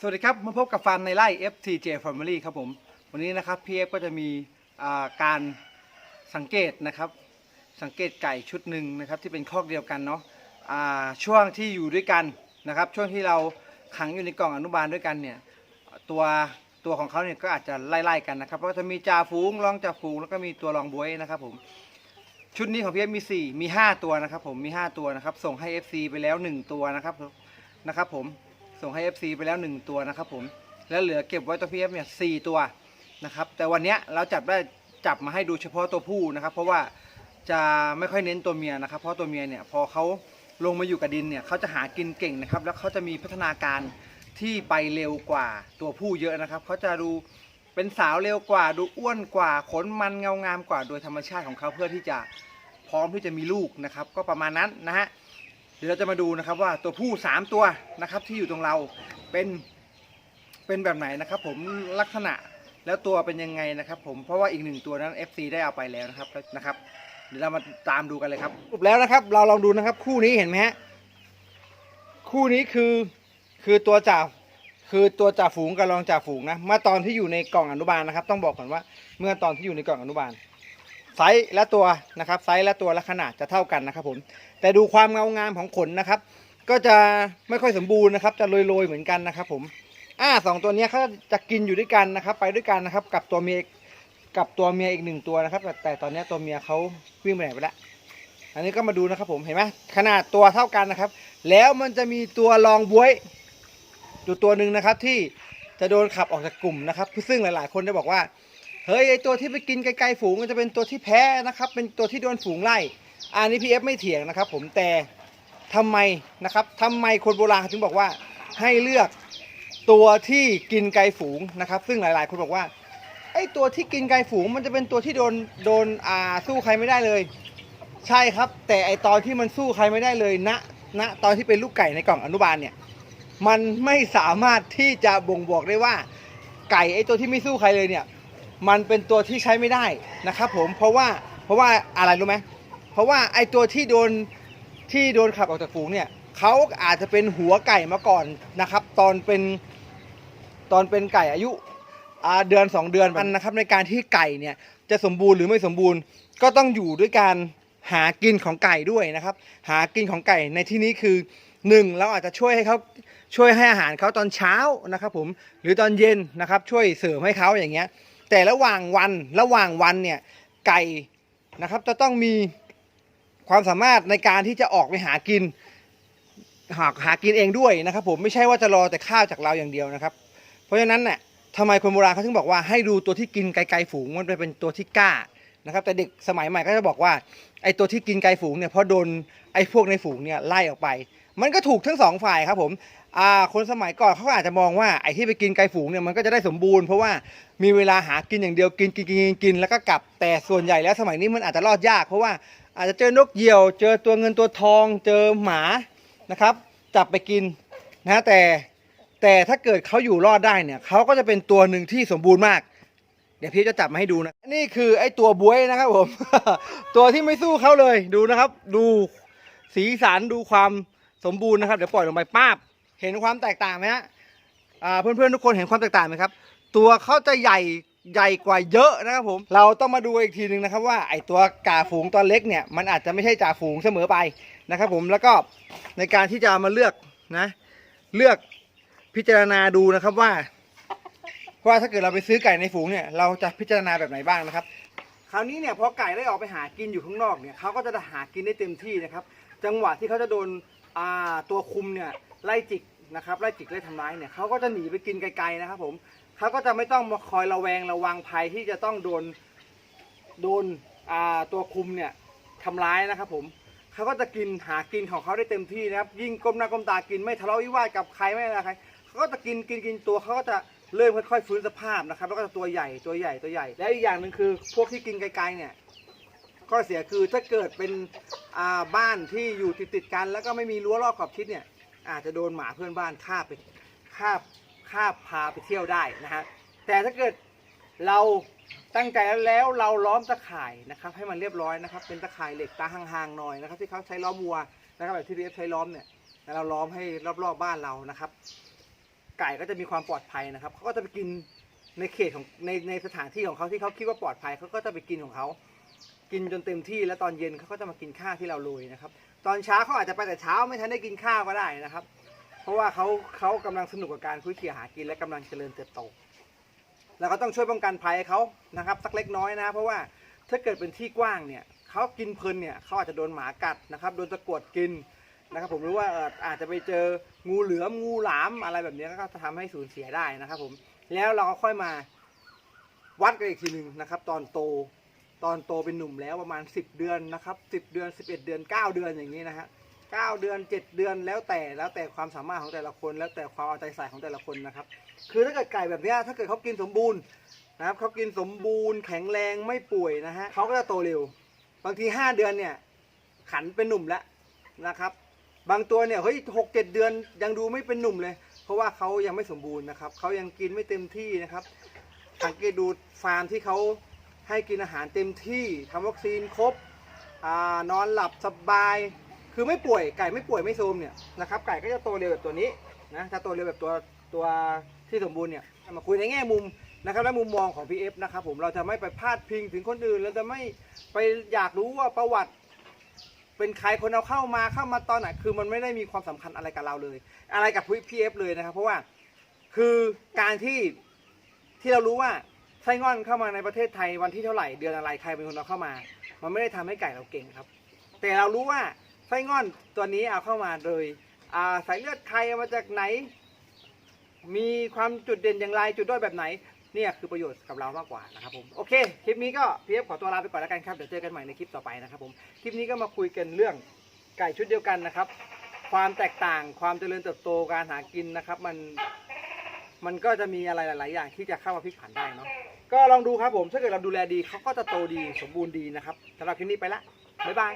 สวัสดีครับ มาพบกับฟันในไร่ FTJ Family ครับผม วันนี้นะครับพี่เอฟก็จะมีาการสังเกตนะครับ สังเกตไก่ชุดหนึ่งนะครับที่เป็นคอกเดียวกันเนาะาช่วงที่อยู่ด้วยกันนะครับ ช่วงที่เราขังอยู่ในกล่องอนุบาลด้วยกันเนี่ยตัวตัวของเขาเนี่ยก็อาจจะไล่ๆกันนะครับเพราะว่าจะมีจ่าฝูงรองจ่าฝูงแล้วก็มีตัวรองบวยนะครับผมชุดนี้ของพี่เอฟมี 4 มี 5 ตัวนะครับผมมี 5 ตัวนะครับ ส่งให้ FC ไปแล้ว 1 ตัวนะครับนะครับผม ส่งให้ FC ไปแล้ว 1 ตัวนะครับผมแล้วเหลือเก็บไว้ตัวพี่เอฟเนี่ยสตัวนะครับแต่วันนี้เราจับได้จับมาให้ดูเฉพาะตัวผู้นะครับ เพราะว่าจะไม่ค่อยเน้นตัวเมียนะครับ เพราะตัวเมียเนี่ยพอเขาลงมาอยู่กับดินเนี่ยเขาจะหากินเก่งนะครับ แล้วเขาจะมีพัฒนาการที่ไปเร็วกว่าตัวผู้เยอะนะครับเขาจะดูเป็นสาวเร็วกว่า ดูอ้วนกว่าขนมันเงางามกว่าโดยธรรมชาติของเขาเพื่อที่จะพร้อมที่จะมีลูกนะครับ ก็ประมาณนั้นนะฮะ เดี๋ยวเราจะมาดูนะครับว่าตัวผู้3ตัวนะครับที่อยู่ตรงเราเป็นเป็นแบบไหนนะครับผมลักษณะแล้วตัวเป็นยังไงนะครับผมเพราะว่าอีกหนึ่งตัวนั้น FC ได้เอาไปแล้วนะครับนะครับ เดี๋ยวเรามาตามดูกันเลยครับสรุปแล้วนะครับ เราลองดูนะครับคู่นี้เห็นไหมฮะคู่นี้คือคือตัวจ่าคือตัวจ่าฝูงกับรองจ่าฝูงนะเมื่อตอนที่อยู่ในกล่องอนุบาลนะครับ ต้องบอกก่อนว่า เมื่อตอนที่อยู่ในกล่องอนุบาล ไซส์และตัวนะครับไซส์และตัวและขนาดจะเท่ากันนะครับผมแต่ดูความเงางามของขนนะครับ ก็จะไม่ค่อยสมบูรณ์นะครับ จะโรยๆเหมือนกันนะครับ ผมอ่าสองตัวนี้เขาจะกินอยู่ด้วยกันนะครับ ไปด้วยกันนะครับ กับตัวเมียกับตัวเมียอีกหนึ่งตัวนะครับ แต่ตอนนี้ตัวเมียเขาวิ่งไปไหนไปแล้วอันนี้ก็มาดูนะครับผมเห็นไหมขนาดตัวเท่ากันนะครับ แล้วมันจะมีตัวรองบวยอยู่ตัวหนึ่งนะครับที่จะโดนขับออกจากกลุ่มนะครับซึ่งหลาย ๆ คนได้บอกว่า เฮ้ยไอตัวที่ไปกินไกลๆฝูงมันจะเป็นตัวที่แพ้นะครับ เป็นตัวที่โดนฝูงไล่ อันนี้พีเอฟไม่เถียงนะครับ ผมแต่ทำไมนะครับทำไมคนโบราณถึงบอกว่าให้เลือกตัวที่กินไกลฝูงนะครับ ซึ่งหลายๆ คนบอกว่าไอตัวที่กินไกลฝูงมันจะเป็นตัวที่โดนโดนอ่าสู้ใครไม่ได้เลย ใช่ครับ แต่ไอตอนที่มันสู้ใครไม่ได้เลยณณตอนที่เป็นลูกไก่ในกล่องอนุบาลเนี่ยมันไม่สามารถที่จะบ่งบอกได้ว่าไก่ไอตัวที่ไม่สู้ใครเลยเนี่ย มันเป็นตัวที่ใช้ไม่ได้นะครับผมเพราะว่าเพราะว่าอะไรรู้ไหมเพราะว่าไอตัวที่โดนที่โดนขับออกจากฝูงเนี่ยเขาอาจจะเป็นหัวไก่มาก่อนนะครับ ตอนเป็นตอนเป็นไก่อายุาเดือน 2 เดือนมันนะครับ ในการที่ไก่เนี่ยจะสมบูรณ์หรือไม่สมบูรณ์ ก็ต้องอยู่ด้วยการหากินของไก่ด้วยนะครับ หากินของไก่ในที่นี้คือหนึ่งเราอาจจะช่วยให้เขาช่วยให้อาหารเขาตอนเช้านะครับ ผมหรือตอนเย็นนะครับ ช่วยเสริมให้เขาอย่างเงี้ย แต่ระหว่างวันระหว่างวันเนี่ยไก่นะครับจะต้องมีความสามารถในการที่จะออกไปหากิน หาหากินเองด้วยนะครับ ผมไม่ใช่ว่าจะรอแต่ข้าวจากเราอย่างเดียวนะครับ เพราะฉะนั้นเนี่ยทำไมคนโบราณเขาถึงบอกว่าให้ดูตัวที่กินไกลๆฝูงมันเป็นตัวที่กล้านะครับ แต่เด็กสมัยใหม่ก็จะบอกว่าไอ้ตัวที่กินไกลฝูงเนี่ยเพราะโดนไอ้พวกในฝูงเนี่ยไล่ออกไป มันก็ถูกทั้งสองฝ่ายครับผม อ่าคนสมัยก่อนเขาก็อาจจะมองว่าไอ้ที่ไปกินไกลฝูงเนี่ยมันก็จะได้สมบูรณ์เพราะว่ามีเวลาหากินอย่างเดียวกินกินกินกินกินแล้วก็กลับแต่ส่วนใหญ่แล้วสมัยนี้มันอาจจะรอดยาก เพราะว่าอาจจะเจอนกเหยี่ยว เจอตัวเงินตัวทอง เจอหมานะครับ จับไปกินนะแต่แต่ถ้าเกิดเขาอยู่รอดได้เนี่ยเขาก็จะเป็นตัวหนึ่งที่สมบูรณ์มาก เดี๋ยวพี่จะจับมาให้ดูนะนี่คือไอ้ตัวบวยนะครับผม ตัวที่ไม่สู้เขาเลยดูนะครับ ดูสีสันดูความสมบูรณ์นะครับ เดี๋ยวปล่อยลงไปป้าบ เห็นความแตกต่างไหมฮะอ่าเพื่อนๆทุกคนเห็นความแตกต่างไหมครับ ตัวเขาจะใหญ่ใหญ่กว่าเยอะนะครับผม เราต้องมาดูอีกทีหนึ่งนะครับว่าไอตัวกาฝูงตัวเล็กเนี่ยมันอาจจะไม่ใช่จ่าฝูงเสมอไปนะครับผมแล้วก็ในการที่จะมาเลือกนะ เลือกพิจารณาดูนะครับว่าว่าถ้าเกิดเราไปซื้อไก่ในฝูงเนี่ยเราจะพิจารณาแบบไหนบ้างนะครับ คราวนี้เนี่ยพอไก่ได้ออกไปหากินอยู่ข้างนอกเนี่ยเขาก็จะหากินได้เต็มที่นะครับ จังหวะที่เขาจะโดนตัวคุมเนี่ย ไล่จิกนะครับไล่จิกไล่ทำร้ายเนี่ยเขาก็จะหนีไปกินไกลๆนะครับผมเขาก็จะไม่ต้องมาคอยระแวงระวังภัยที่จะต้องโดนโดนตัวคุมเนี่ยทำร้ายนะครับผมเขาก็จะกินหากินของเขาได้เต็มที่นะครับยิ่งก้มหน้าก้มตากินไม่ทะเลาะวิวาทกับใครไม่อะไรใครเขาก็จะกินกินกินตัวเขาก็จะเริ่มค่อยๆฟื้นสภาพนะครับ แล้วก็จะตัวใหญ่ตัวใหญ่ตัวใหญ่ และอีกอย่างหนึ่งคือพวกที่กินไกลๆเนี่ยข้อเสียคือถ้าเกิดเป็นบ้านที่อยู่ติดติดๆกัน แล้วก็ไม่มีรั้วรอบขอบชิดเนี่ย อาจจะโดนหมาเพื่อนบ้านฆ่าไปฆ่าฆ่าพาไปเที่ยวได้นะฮะแต่ถ้าเกิดเราตั้งใจแล้วเราล้อมตะข่ายนะครับ ให้มันเรียบร้อยนะครับ เป็นตะข่ายเหล็กตาห่างๆหน่อยนะครับ ที่เขาใช้ล้อมวัวนะครับแบบที่พีเอฟใช้ล้อมเนี่ยเราล้อมให้รอบๆบ้านเรานะครับ ไก่ก็จะมีความปลอดภัยนะครับเขาก็จะไปกินในเขตของในในสถานที่ของเขาที่เขาคิดว่าปลอดภัยเขาก็จะไปกินของเขา กินจนเต็มที่แล้วตอนเย็นเขาก็จะมากินข้าวที่เราโรยนะครับ ตอนเช้าเขาอาจจะไปแต่เช้าไม่ทันได้กินข้าวก็ได้นะครับ เพราะว่าเขาเขากำลังสนุกกับการคุยเขี่ยหากินและกำลังเจริญเติบโตแล้วก็ต้องช่วยป้องกันภัยเขานะครับสักเล็กน้อยนะ เพราะว่าถ้าเกิดเป็นที่กว้างเนี่ยเขากินเพลินเนี่ยเขาอาจจะโดนหมากัดนะครับโดนตะกวดกินนะครับผมรู้ว่าเอ่ออาจจะไปเจองูเหลือมงูหลามอะไรแบบนี้ก็จะทำให้สูญเสียได้นะครับผมแล้วเราก็ค่อยมาวัดกันอีกทีหนึ่งนะครับ ตอนโต ตอนโตเป็นหนุ่มแล้วประมาณ 10 เดือนนะครับ10 เดือน 11 เดือน 9 เดือนอย่างนี้นะฮะ9เดือน 7 เดือนแล้วแต่แล้วแต่ความสามารถของแต่ละคน แล้วแต่ความเอาใจใส่ของแต่ละคนนะครับ คือถ้าเกิดไก่แบบนี้ถ้าเกิดเขากินสมบูรณ์นะครับเขากินสมบูรณ์แข็งแรงไม่ป่วยนะฮะเขาก็จะโตเร็ว บางที 5 เดือนเนี่ยขันเป็นหนุ่มแล้วนะครับ บางตัวเนี่ยเฮ้ยหกเจ็ดเดือนยังดูไม่เป็นหนุ่มเลย เพราะว่าเขายังไม่สมบูรณ์นะครับเขายังกินไม่เต็มที่นะครับสังเกตดูฟาร์มที่เขา ให้กินอาหารเต็มที่ทำวัคซีนครบอานอนหลับสบาย คือไม่ป่วยไก่ไม่ป่วยไม่โทรมเนี่ยนะครับไก่ก็จะโตเร็วแบบตัวนี้นะถ้าโตเร็วแบบตัวตัวที่สมบูรณ์เนี่ยมาคุยในแง่มุมนะครับและมุมมองของ PF นะครับผมเราจะไม่ไปพาดพิงถึงคนอื่นเราจะไม่ไปอยากรู้ว่าประวัติ เป็นใครคนเอาเข้ามาเข้ามาตอนไหนคือมันไม่ได้มีความสำคัญอะไรกับเราเลย อะไรกับ PF เอฟเลยนะครับ เพราะว่าคือการที่ที่เรารู้ว่า ส้ง่อนเข้ามาในประเทศไทยวันที่เท่าไหร่เดือนอะไรใครเป็นคนเอาเข้ามา มันไม่ได้ทำให้ไก่เราเก่งครับ แต่เรารู้ว่าไส้ง่อนตัวนี้เอาเข้ามาโดยสายเลือดใครมาจากไหน มีความจุดเด่นอย่างไรจุดด้อยแบบไหนเนี่ยคือประโยชน์กับเรามากกว่านะครับผมโอเคคลิปนี้ก็พีเอฟขอตัวลาไปก่อนแล้วกันครับเดี๋ยวเจอกันใหม่ในคลิปต่อไปนะครับผมคลิปนี้ก็มาคุยกันเรื่องไก่ชุดเดียวกันนะครับ ความแตกต่างความเจริญเติบโตการหากินนะครับ มัน มันก็จะมีอะไรหลาย ๆ อย่างที่จะเข้ามาพลิกผันได้เนาะก็ลองดูครับผมถ้าเกิดเราดูแลดีเขาก็จะโตดีสมบูรณ์ดีนะครับสำหรับคลิปนี้ไปละบ๊ายบาย